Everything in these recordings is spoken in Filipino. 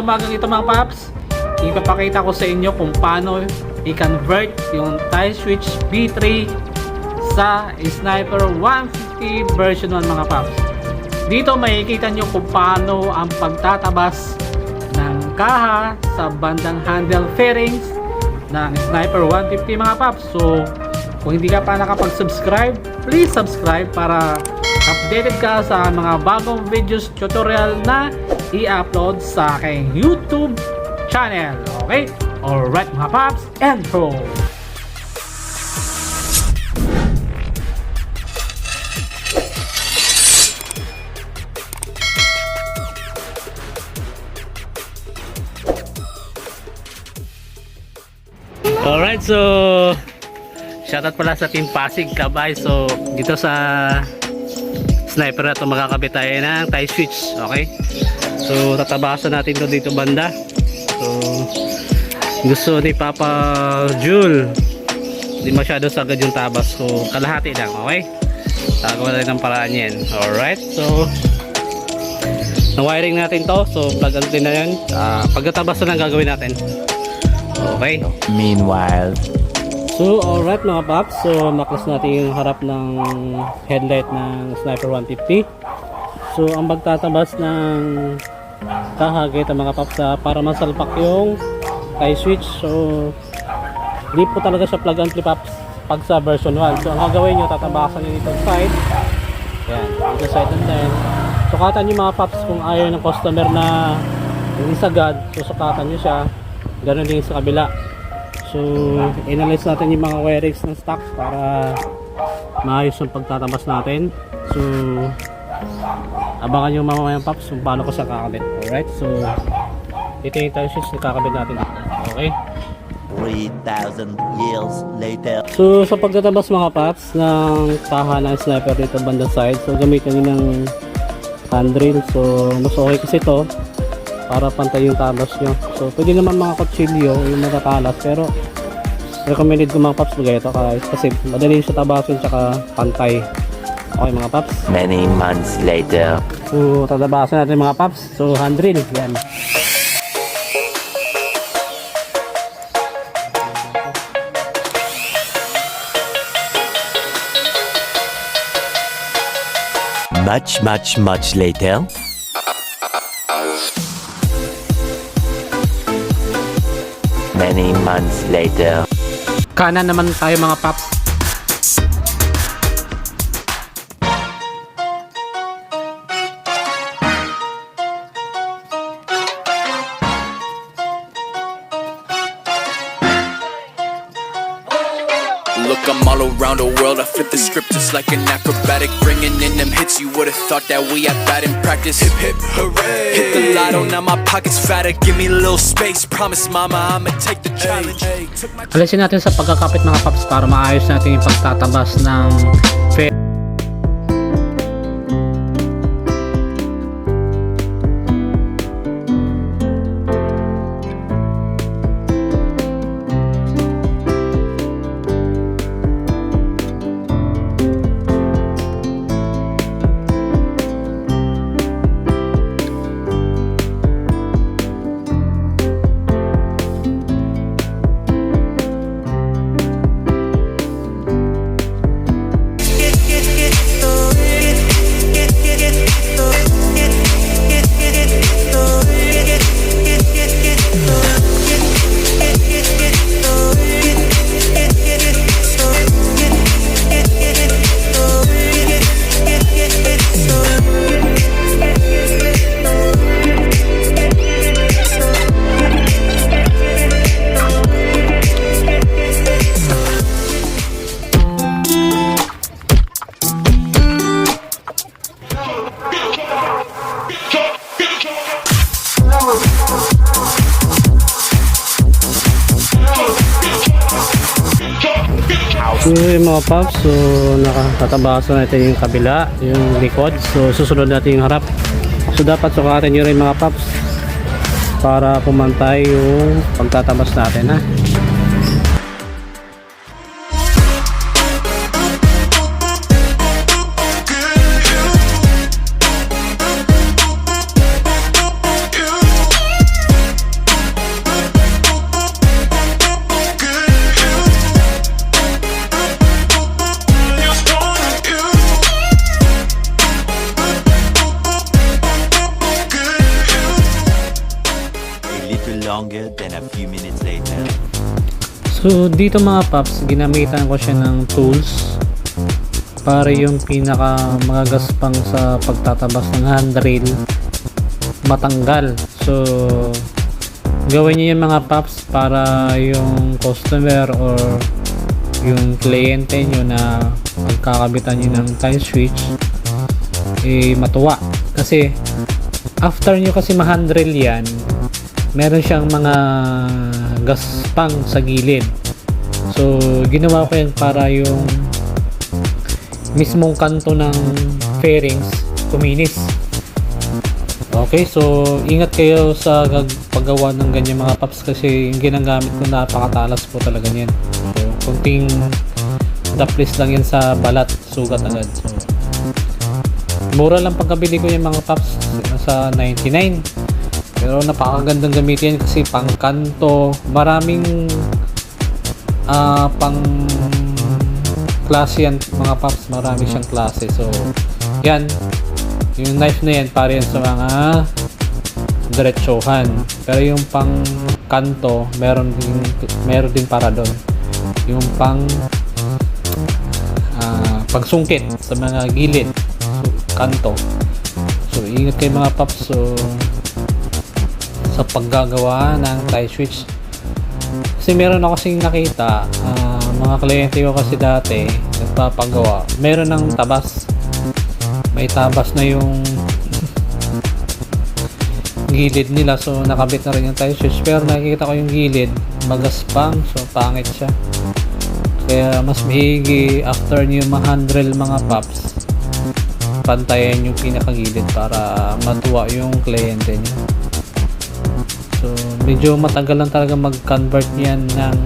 sa umagang ito mga paps, ipapakita ko sa inyo kung paano i-convert yung tie switch B3 sa Sniper 150 version 1 mga paps. Dito makikita nyo kung paano ang pagtatabas ng kaha sa bandang handle fairings ng Sniper 150 mga paps. So kung hindi ka pa nakapag-subscribe, please subscribe para updated ka sa mga bagong videos tutorial na i-upload sa aking YouTube channel. Okay? Alright mga paps, intro! Alright, so shoutout pala sa Team Pasig Kabay. So dito sa sniper na ito makakabit tayo ng tie switch. Okay? So tatabasan natin to dito banda. So gusto ni Papa Jul hindi masyado sagad yung tabas. So kalahati lang. Okay? Tagawa natin ng paraan yan. Alright, so na-wiring natin to. So plug natin na yan. Uh, pagkatabas na lang gagawin natin. Okay? Meanwhile, So, alright mga paps. So, maklas natin yung harap ng headlight ng Sniper 150. So, ang magtatabas ng kahagit ang mga paps ah, para masalpak yung tie switch. So, hindi po talaga siya plug and flip paps pag sa version 1. So, ang gagawin nyo, tatabasan nyo dito side. Ayan, dito side and then. Sukatan yung mga paps kung ayaw ng customer na hindi sagad. Susukatan nyo siya. Ganun din sa kabila. So, inalis natin yung mga wirings ng stock para maayos yung pagtatabas natin. So, abangan yung mamamayang paps kung paano ko siya kakabit. Alright, so ito yung tie switch na kakabit natin. Okay? 3,000 years later. So, sa pagtatabas mga paps ng kaha ng sniper dito banda side, so gamitin nyo ng handrail. So, mas okay kasi ito para pantay yung tabas nyo. So, pwede naman mga kutsilyo yung matatalas, pero recommended ko mga paps magaya ito kasi madali siya tabasin tsaka pantay. Okay mga paps. Many months later. So, tatabasan natin mga paps. So, handrail. Yan. Much, much, much later. Many months later. Kanan naman tayo mga paps. Flip the script just like an acrobatic. Bringing in them hits, you would've thought that we had bad in practice. Hip hip hooray! Hit the lotto, now my pocket's fatter. Give me a little space. Promise, mama, I'ma take the challenge. Alisin natin sa pagkakapit mga paps para maayos natin yung pagtatabas ng nakatatabasan natin yung kabila, yung likod. So susunod natin yung harap. So dapat sukatin nyo rin mga paps para pumantay yung pagtatabas natin ha. Few minutes later. So dito mga paps, ginamitan ko siya ng tools para yung pinaka magagaspang sa pagtatabas ng handrail matanggal. So gawin niyo yung mga paps para yung customer or yung kliyente nyo na magkakabitan nyo ng tie switch eh matuwa kasi after nyo kasi ma-handrail yan meron siyang mga gaspang sa gilid. So ginawa ko yan para yung mismong kanto ng fairings kuminis. Okay so ingat kayo sa paggawa ng ganyan mga paps kasi yung ginagamit ko napakatalas po talaga niyan. So kunting daplis lang yan sa balat sugat agad. So mura lang pagkabili ko yung mga paps sa 99 pero napakagandang gamitin kasi pang kanto maraming ah pang klase yan mga paps marami siyang klase. So yan yung knife na yan para yan sa mga diretsohan. Pero yung pang kanto meron din meron din para doon. Yung pang ah, pagsungkit sa mga gilid so, kanto. So ingat kayo mga paps so sa paggagawa ng tie switch. Kasi meron ako kasing nakita ah, mga kliyente ko kasi dati nagpapagawa. Meron ng tabas. May tabas na yung gilid nila so nakabit na rin yung tie switch. Pero nakikita ko yung gilid magaspang so pangit siya. Kaya mas mahigi after nyo ma-handle mga paps pantayan yung pinakagilid para matuwa yung kliyente nyo so medyo matagal lang talaga mag-convert yan ng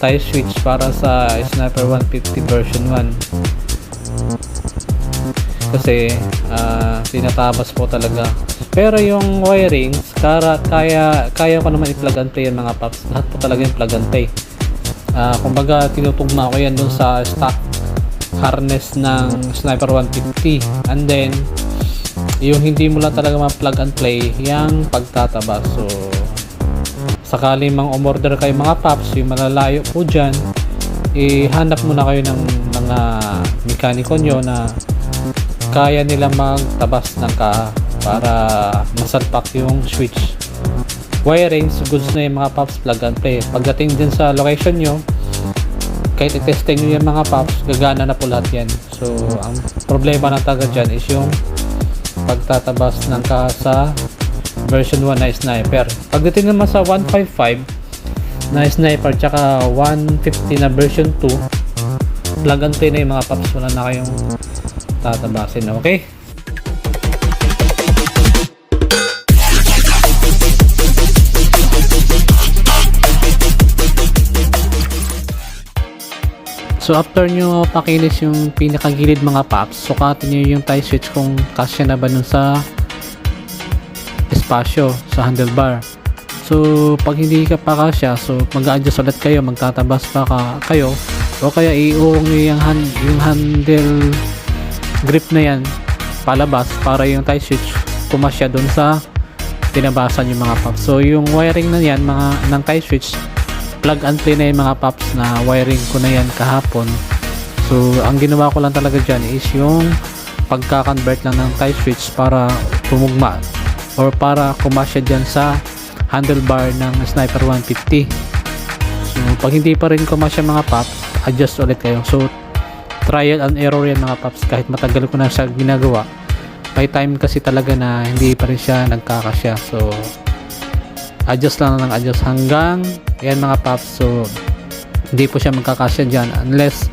tie switch para sa Sniper 150 version 1 kasi ah, tinatabas po talaga. Pero yung wirings kaya, kaya, kaya ko naman i-plug and play yung mga paps lahat po talaga yung plug and play. Ah, kumbaga tinutugma ko yan dun sa stock harness ng Sniper 150 and then yung hindi mo lang talaga ma-plug and play yung pagtatabas so sakali mang umorder kayo mga paps yung malalayo po dyan ihanap muna kayo ng mga mekaniko nyo na kaya nila magtabas ng ka para masalpak yung switch. Wiring so goods na yung mga pops plug and play. Pagdating din sa location nyo kahit i-testing nyo yung mga pops gagana na po lahat yan. So ang problema na taga dyan is yung pagtatabas ng ka sa version 1 na sniper. Pagdating naman sa 155 na sniper tsaka 150 na version 2 plug and play na yung mga pops wala na kayong tatabasin okay So after nyo pakilis yung pinakagilid mga paps, sukatin nyo yung tie switch kung kasya na ba nun sa espasyo, sa handlebar. So pag hindi ka pa kasya, so mag-adjust ulit kayo, magtatabas pa ka, kayo, o kaya iuong nyo yung, hand, yung handle grip na yan palabas para yung tie switch pumasya dun sa tinabasan yung mga paps. So yung wiring na yan mga ng tie switch plug and play na yung mga paps na wiring ko na yan kahapon. So ang ginawa ko lang talaga dyan is yung pagka-convert lang ng tie switch para tumugma or para kumasya dyan sa handlebar ng Sniper 150 so pag hindi pa rin kumasya mga paps adjust ulit kayo. So trial and error yan mga paps kahit matagal ko na siya ginagawa may time kasi talaga na hindi pa rin siya nagkakasya. So adjust lang ng adjust hanggang yan mga paps. So hindi po siya magkakasya dyan unless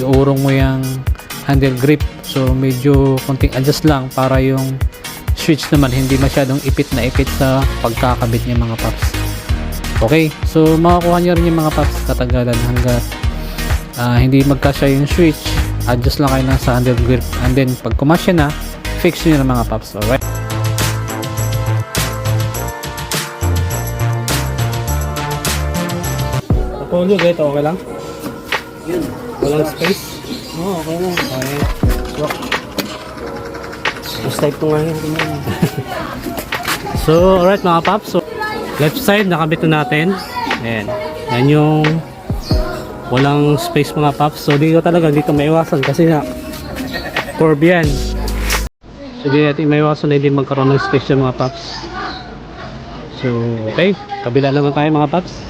iurong mo yung handle grip. So medyo konting adjust lang para yung switch naman hindi masyadong ipit na ipit sa pagkakabit niya mga paps. Okay so makakuha nyo rin yung mga paps katagalan hanggat ah, hindi magkasya yung switch. Adjust lang kayo lang sa handle grip. And then pag kumasya na fix nyo na mga paps. Alright Polio, ganito okay lang? Yun. Walang space? Oo, okay na. Okay. First type ko nga yun. So, alright mga paps. So, Left side, nakabit na natin. Ayan. Yan yung walang space mga paps. So dito talaga, dito maiwasan kasi na curve yan. So di natin maiwasan na hindi magkaroon ng space yung mga paps. So, okay. Kabila naman tayo mga paps.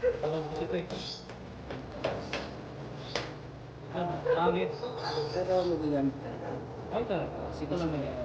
Alam mo dito eh. Ano, pangit. Pero ano ba yan? Ay, talaga. Sito lang yan.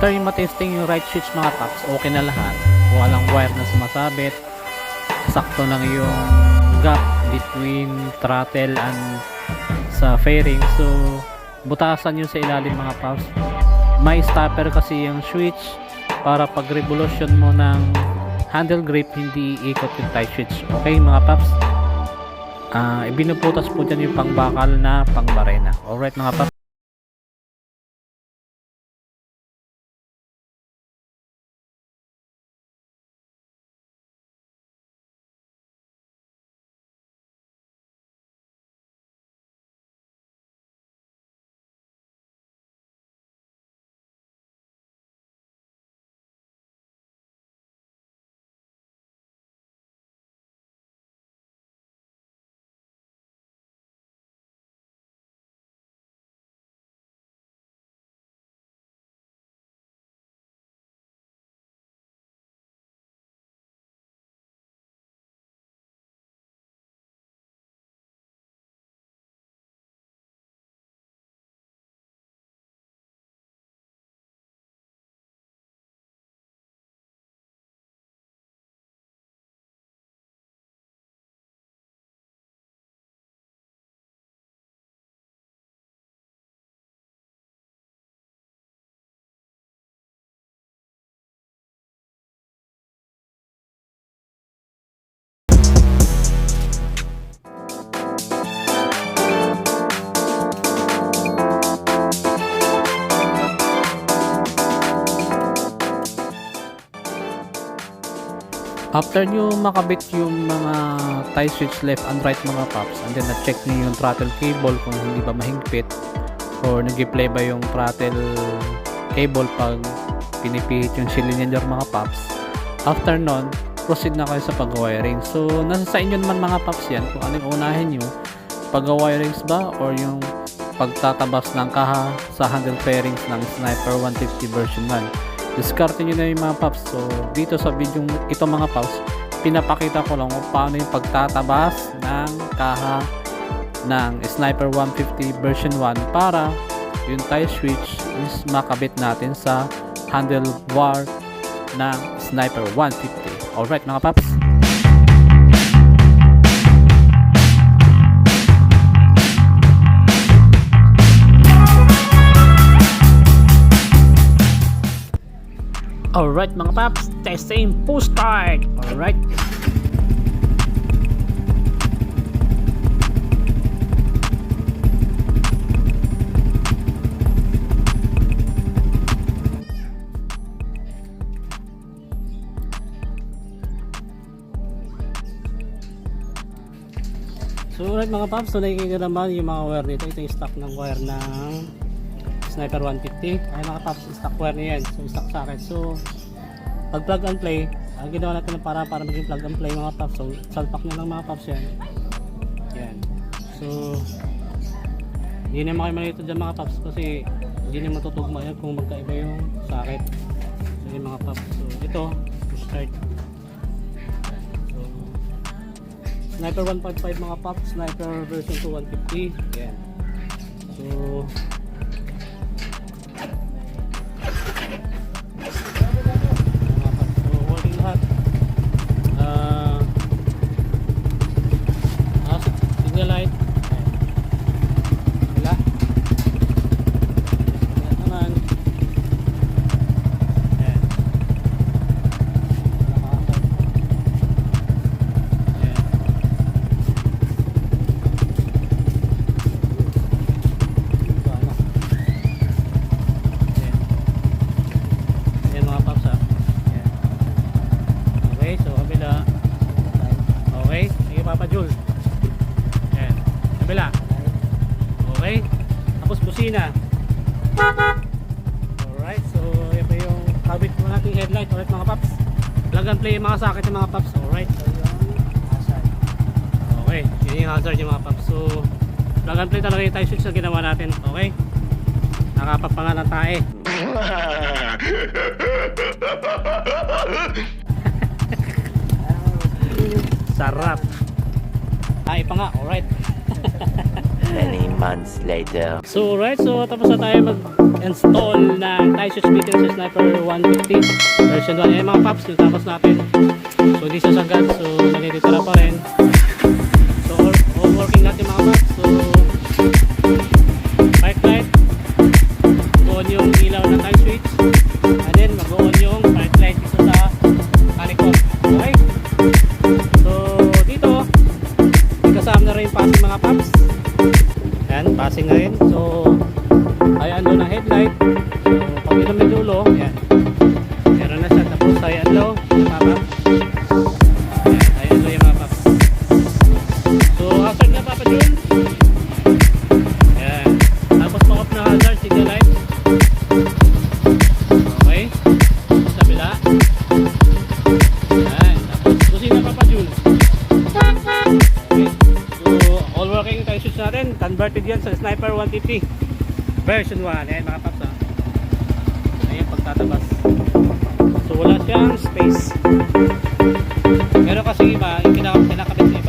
After yung matesting yung right switch mga paps, okay na lahat. Walang wire na sumasabit. Sakto lang yung gap between throttle and sa fairing. So, butasan yun sa ilalim mga paps. May stopper kasi yung switch para pag revolution mo ng handle grip, hindi ikot yung tie switch. Okay mga paps? Ah, ibinuputas po dyan yung pangbakal na pangbarena. Alright mga paps? After nyo makabit yung mga tie switch left and right mga paps and then na-check nyo yung throttle cable kung hindi ba mahingpit or nag-play ba yung throttle cable pag pinipihit yung cylinder mga paps after nun proceed na kayo sa pag-wiring. So nasa sa inyo naman mga paps yan kung anong unahin nyo. Pag-wirings ba or yung pagtatabas ng kaha sa handle fairings ng Sniper 150 version 1 diskarte nyo na yung mga paps. So dito sa video ito mga paps pinapakita ko lang kung paano yung pagtatabas ng kaha ng Sniper 150 version 1 para yung tie switch is makabit natin sa handlebar ng Sniper 150 alright mga paps Alright mga paps, testing post start. Alright. So alright mga paps, so nakikita naman yung mga wire nito. Ito yung stock ng wire ng Sniper 150. Ay mga paps, stock wire niya yan. So stock socket. So pag plug and play, ang ginawa natin para para maging plug and play mga paps. So salpak nyo lang mga paps yan. Yan. So hindi naman kayo malito dyan mga paps kasi hindi naman matutugma yan kung magkaiba yung socket. So yung mga paps. So ito, start. So Sniper 1.5 mga paps, Sniper version 2 150. Yan. So plug talaga yung tie switch na ginawa natin. Okay. Nakapapanga ng tae. Sarap. Ay pa nga, alright. Many months later. So alright, so tapos na tayo mag-install ng tie switch speaker sa Sniper 150 version 1. Ayan mga paps, yung tapos natin. So di sa sagad, so nagtitira pa rin. So all, all working natin mga paps. 150 version 1 ayan mga paps ah. ayan pagtatabas. So wala siyang space. Pero kasi iba yung kinakabit kinakabit